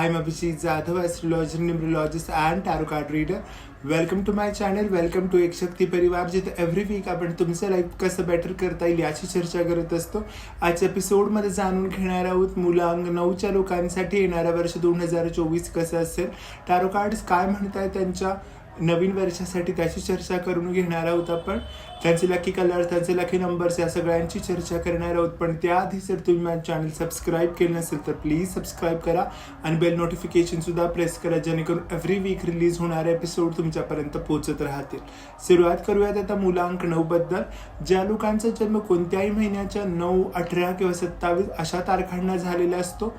I am Abhijit Jadhav, astrologer, numerologist and tarot card reader. Welcome to my channel welcome to एक शक्ती परिवार जिथे every weak आपण तुमचं लाईफ कसं बेटर करता येईल याची चर्चा करत असतो. आजच्या एपिसोडमध्ये जाणून घेणार आहोत मुलांग नऊच्या लोकांसाठी येणाऱ्या वर्ष दोन हजार चोवीस कसं असेल? टॅरो कार्ड्स काय म्हणताय त्यांच्या? नवीन वर्षासाठी त्याची चर्चा करून घेणार आहोत आपण. त्यांचे लकी कलर त्यांचे लकी नंबर्स या सगळ्यांची चर्चा करणार आहोत. पण त्याआधी जर तुम्ही माझं चॅनल सबस्क्राईब केलं नसेल तर प्लीज सबस्क्राईब करा आणि बेल नोटिफिकेशनसुद्धा प्रेस करा जेणेकरून एव्हरी वीक रिलीज होणारे एपिसोड तुमच्यापर्यंत पोहोचत राहतील. सुरुवात करूयात आता मुलांक नऊबद्दल ज्या लोकांचा जन्म कोणत्याही महिन्याच्या नऊ अठरा किंवा सत्तावीस अशा तारखांना झालेला असतो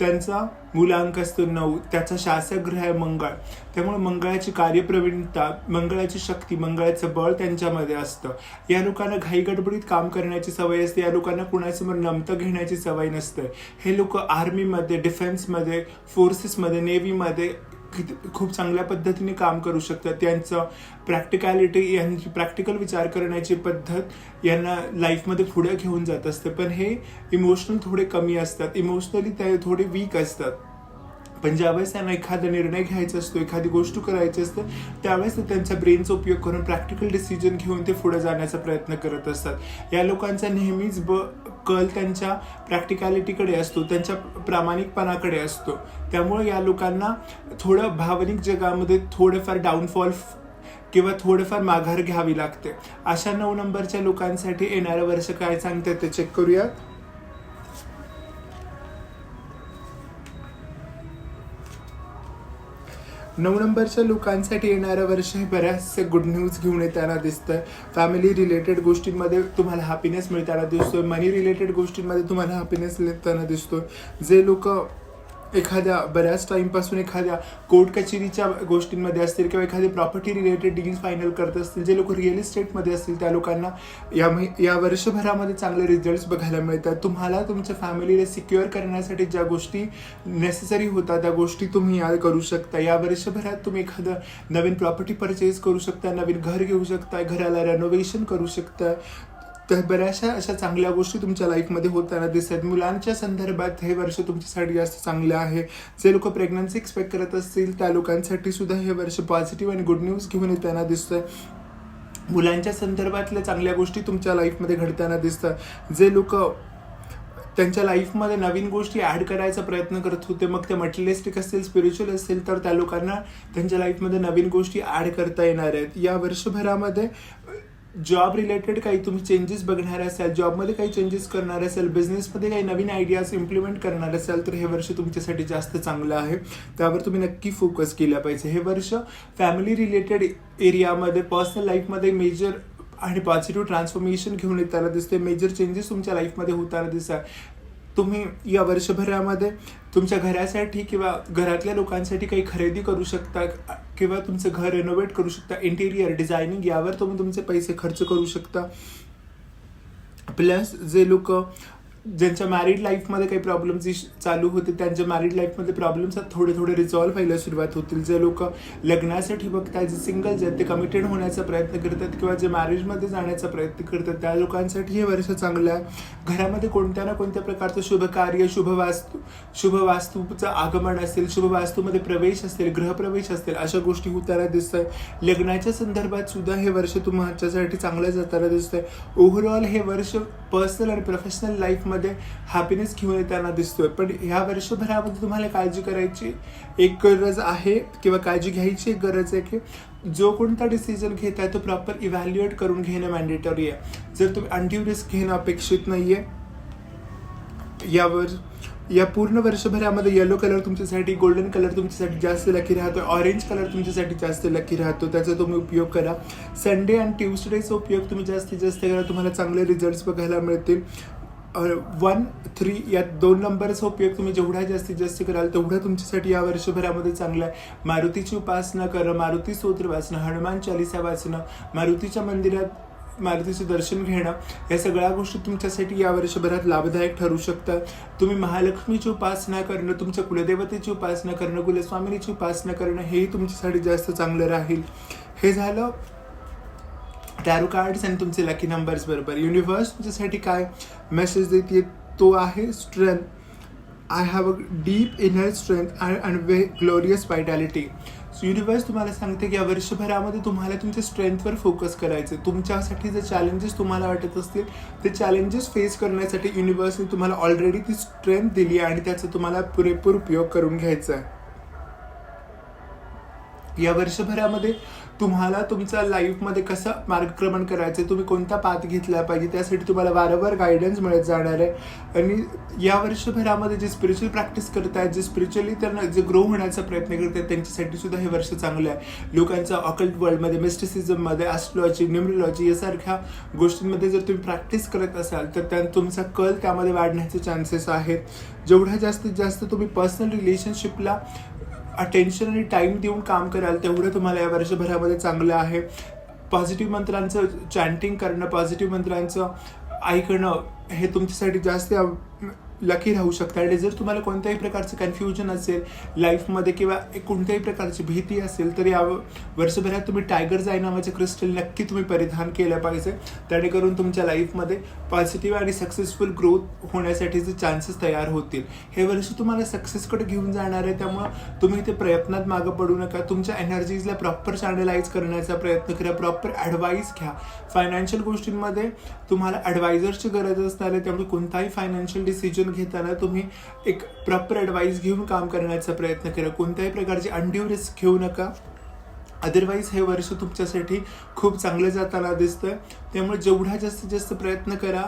त्यांचा मुलांक असतो नऊ त्याचा शासक ग्रह आहे मंगळ. त्यामुळे मंगळाची कार्यप्रवीणता मंगळाची शक्ती मंगळाचं बळ त्यांच्यामध्ये असतं. या लोकांना घाईगडबडीत काम करण्याची सवय असते या लोकांना कुणासमोर नमतं घेण्याची सवय नसते. हे लोक आर्मीमध्ये डिफेन्समध्ये फोर्सेसमध्ये नेव्हीमध्ये किती- खूप चांगल्या पद्धतीने काम करू शकतात. त्यांचं प्रॅक्टिकॅलिटी यांची प्रॅक्टिकल विचार करण्याची पद्धत यांना लाईफमध्ये पुढे घेऊन जात असते. पण हे इमोशनल थोडे कमी असतात. इमोशनली ते थोडे वीक असतात. पण ज्यावेळेस त्यांना एखादा निर्णय घ्यायचा असतो एखादी गोष्ट करायची असते त्यावेळेस ते त्यांच्या ब्रेनचा उपयोग करून प्रॅक्टिकल डिसिजन घेऊन ते पुढे जाण्याचा प्रयत्न करत असतात. या लोकांचा नेहमीच ब कल त्यांच्या प्रॅक्टिकॅलिटीकडे असतो त्यांच्या प्रामाणिकपणाकडे असतो. त्यामुळे या लोकांना थोडं भावनिक जगामध्ये थोडेफार डाऊनफॉल किंवा थोडंफार माघार घ्यावी लागते. अशा नऊ नंबरच्या लोकांसाठी येणारं वर्ष काय सांगते ते चेक करूयात. नऊ नंबरच्या लोकांसाठी येणारं वर्ष हे बऱ्याचसे गुड न्यूज घेऊन येताना दिसतंय. फॅमिली रिलेटेड गोष्टींमध्ये तुम्हाला हॅपीनेस मिळताना दिसतोय. मनी रिलेटेड गोष्टींमध्ये तुम्हाला हॅपीनेस मिळताना दिसतोय. जे लोक एखाद्या बऱ्याच टाईमपासून एखाद्या कोर्ट कचेरीच्या गोष्टींमध्ये असतील किंवा एखादी प्रॉपर्टी रिलेटेड डील फायनल करत असतील जे लोक रिअल इस्टेटमध्ये असतील त्या लोकांना या महि या वर्षभरामध्ये चांगले रिझल्ट्स बघायला मिळतात. तुम्हाला तुमच्या फॅमिलीला सिक्युअर करण्यासाठी ज्या गोष्टी नेसेसरी होतात त्या गोष्टी तुम्ही या करू शकता. या वर्षभरात तुम्ही एखादं नवीन प्रॉपर्टी परचेस करू शकता नवीन घर घेऊ शकता घराला रेनोव्हेशन करू शकता. तर बऱ्याचशा अशा चांगल्या गोष्टी तुमच्या लाईफमध्ये होताना दिसतात. मुलांच्या संदर्भात हे वर्ष तुमच्यासाठी जास्त चांगलं आहे. जे लोक प्रेग्नन्सी एक्सपेक्ट करत असतील त्या लोकांसाठी सुद्धा हे वर्ष पॉझिटिव्ह आणि गुड न्यूज घेऊन येताना दिसतंय मुलांच्या संदर्भातल्या चांगल्या गोष्टी तुमच्या लाईफमध्ये घडताना दिसतात जे लोक त्यांच्या लाईफमध्ये नवीन गोष्टी ॲड करायचा प्रयत्न करत होते मग ते मटेरियलिस्टिक असतील स्पिरिच्युअल असतील तर त्या लोकांना त्यांच्या लाईफमध्ये नवीन गोष्टी ॲड करता येणार आहेत. या वर्षभरामध्ये जॉब रिलेटेड काही तुम्ही चेंजेस बघणार असाल जॉबमध्ये काही चेंजेस करणार असाल बिझनेसमध्ये काही नवीन आयडियाज इम्प्लिमेंट करणार असाल तर हे वर्ष तुमच्यासाठी जास्त चांगलं आहे. त्यावर तुम्ही नक्की फोकस केला पाहिजे. हे वर्ष फॅमिली रिलेटेड एरियामध्ये पर्सनल लाईफमध्ये मेजर आणि पॉझिटिव्ह ट्रान्सफॉर्मेशन घेऊन येताना दिसते मेजर चेंजेस तुमच्या लाईफमध्ये होताना दिसतात. तुम्ही या वर्षभरामध्ये तुमच्या घरासाठी किंवा घरातल्या लोकांसाठी काही खरेदी करू शकता किंवा तुमचं घर रेनोव्हेट करू शकता. इंटेरियर डिझायनिंग यावर तुम्ही तुमचे पैसे खर्च करू शकता. प्लस जे लोक ज्यांच्या मॅरिड लाईफमध्ये काही प्रॉब्लेम्स चालू होते त्यांच्या मॅरिड लाईफमध्ये प्रॉब्लेम्स थोडे थोडे रिझॉल्व्ह व्हायला सुरुवात होतील. जे लोक लग्नासाठी बघतात जे सिंगल्स आहेत ते कमिटेड होण्याचा प्रयत्न करतात किंवा जे मॅरेजमध्ये जाण्याचा प्रयत्न करतात त्या लोकांसाठी हे वर्ष चांगलं आहे. घरामध्ये कोणत्या ना कोणत्या प्रकारचं शुभ कार्य शुभ वास्तू शुभ वास्तूचं आगमन असेल शुभ वास्तूमध्ये प्रवेश असेल गृहप्रवेश असेल अशा गोष्टी होताना दिसत आहे लग्नाच्या संदर्भात सुद्धा हे वर्ष तुमच्यासाठी चांगलं जाताना दिसतंय. ओव्हरऑल हे वर्ष पर्सनल आणि प्रोफेशनल लाईफमध्ये हॅपीनेस घेऊन येताना दिसतोय. पण ह्या वर्षभरामध्ये तुम्हाला काळजी करायची एक गरज आहे किंवा काळजी घ्यायची एक गरज आहे की जो कोणता डिसिजन घेत आहे तो प्रॉपर इव्हॅल्युएट करून घेणं मॅन्डेटरी आहे. जर तुम्ही अनड्यू रिस्क घेणं अपेक्षित नाही आहे यावर या पूर्ण वर्षभरामध्ये येलो कलर तुमच्यासाठी गोल्डन कलर तुमच्यासाठी जास्त लकी राहतो ऑरेंज कलर तुमच्यासाठी जास्त लकी राहतो त्याचा तुम्ही उपयोग करा. संडे आणि ट्युसडेचा उपयोग तुम्ही जास्तीत जास्त करा. तुम्हाला चांगले रिझल्ट्स बघायला मिळतील. वन थ्री या दोन नंबरचा उपयोग तुम्ही जेवढा जास्तीत जास्त कराल तेवढं तुमच्यासाठी या वर्षभरामध्ये चांगलं आहे. मारुतीची उपासना करा. मारुती स्तोत्र वाचणं हनुमान चालिसा वाचणं मारुतीच्या मंदिरात मारुतीचं दर्शन घेणं या सगळ्या गोष्टी तुमच्यासाठी या वर्षभरात लाभदायक ठरू शकतात. तुम्ही महालक्ष्मीची उपासना करणं तुमच्या कुलदेवतेची उपासना करणं कुलस्वामिनीची उपासना करणं हेही तुमच्यासाठी जास्त चांगलं राहील. हे झालं टॅरो कार्ड्स आणि तुमचे लकी नंबर्स बरोबर. युनिव्हर्स तुमच्यासाठी काय? मेसेज देते तो आहे strength I have a deep inner strength and way glorious vitality so universe तुम्हाला सांगते की या वर्षभरामध्ये तुम्हाला तुमच्या स्ट्रेंथवर फोकस करायचं तुमच्यासाठी जे चॅलेंजेस तुम्हाला वाटत असतील ते चॅलेंजेस फेस करण्यासाठी युनिवर्सने तुम्हाला ऑलरेडी ती स्ट्रेंथ दिली आहे आणि त्याचा तुम्हाला पुरेपूर उपयोग करून घ्यायचा आहे. या वर्षभरामध्ये तुम्हाला तुमच्या लाईफमध्ये कसं मार्गक्रमण करायचं तुम्ही कोणता पाथ घेतला पाहिजे त्यासाठी तुम्हाला वारंवार गायडन्स मिळत जाणार आहे. आणि या वर्षभरामध्ये जे स्पिरिच्युअल प्रॅक्टिस करत आहेत जे स्पिरिच्युअली त्यांना जे ग्रो होण्याचा प्रयत्न करतात त्यांच्यासाठी सुद्धा हे वर्ष चांगलं आहे. लोकांचं ऑकल्ट वर्ल्डमध्ये मिस्टिसिझममध्ये ॲस्ट्रॉलॉजी न्युमरोलॉजी यासारख्या गोष्टींमध्ये जर तुम्ही प्रॅक्टिस करत असाल तर त्या तुमचा कल त्यामध्ये वाढण्याचे चान्सेस आहेत. जेवढ्या जास्तीत जास्त तुम्ही पर्सनल रिलेशनशिपला अटेन्शन आणि टाईम देऊन काम कराल तेवढं तुम्हाला या वर्षभरामध्ये चांगलं आहे. पॉझिटिव्ह मंत्रांचं चॅन्टिंग करणं पॉझिटिव्ह मंत्रांचं ऐकणं हे तुमच्यासाठी जास्त लकी राहू शकता. आणि जर तुम्हाला कोणत्याही प्रकारचं कन्फ्युजन असेल लाईफमध्ये किंवा एक कोणत्याही प्रकारची भीती असेल तर या वर्षभरात तुम्ही टायगर जाय नावाचे क्रिस्टल नक्की तुम्ही परिधान केलं पाहिजे. जेणेकरून तुमच्या लाईफमध्ये पॉझिटिव्ह आणि सक्सेसफुल ग्रोथ होण्यासाठीचे चान्सेस तयार होतील. हे वर्ष तुम्हाला सक्सेसकडे घेऊन जाणार आहे. त्यामुळं तुम्ही ते प्रयत्नात मागं पडू नका. तुमच्या एनर्जीजला प्रॉपर चॅनलाइज करण्याचा प्रयत्न करा. प्रॉपर ॲडवाईस घ्या. फायनान्शियल गोष्टींमध्ये तुम्हाला ॲडवायझरची गरज असणार आहे. त्यामुळे कोणताही फायनान्शियल डिसिजन घेताना तुम्ही एक प्रॉपर ॲडवाईस घेऊन काम करण्याचा प्रयत्न करा. कोणत्याही प्रकारची अनड्यू रिस्क घेऊ नका. अदरवाईज हे वर्ष तुमच्यासाठी खूप चांगलं जाताना दिसतं त्यामुळे जेवढा जास्तीत जास्त प्रयत्न करा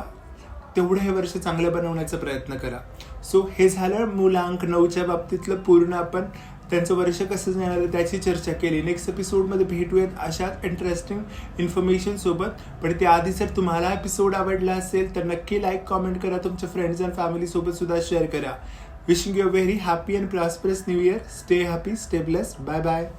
तेवढं हे वर्ष चांगलं बनवण्याचा प्रयत्न करा. सो हे झालं मुलांक नऊच्या बाबतीतलं पूर्ण आपण त्यांचं वर्ष कसं जाणार त्याची चर्चा केली. नेक्स्ट एपिसोडमध्ये भेटूयात अशाच इंटरेस्टिंग इन्फॉर्मेशनसोबत पण त्याआधी जर तुम्हाला एपिसोड आवडला असेल तर नक्की लाईक कॉमेंट करा. तुमच्या फ्रेंड्स अँड फॅमिलीसोबत सुद्धा शेअर करा. Wishing you a very happy and prosperous new year stay happy stay bless bye bye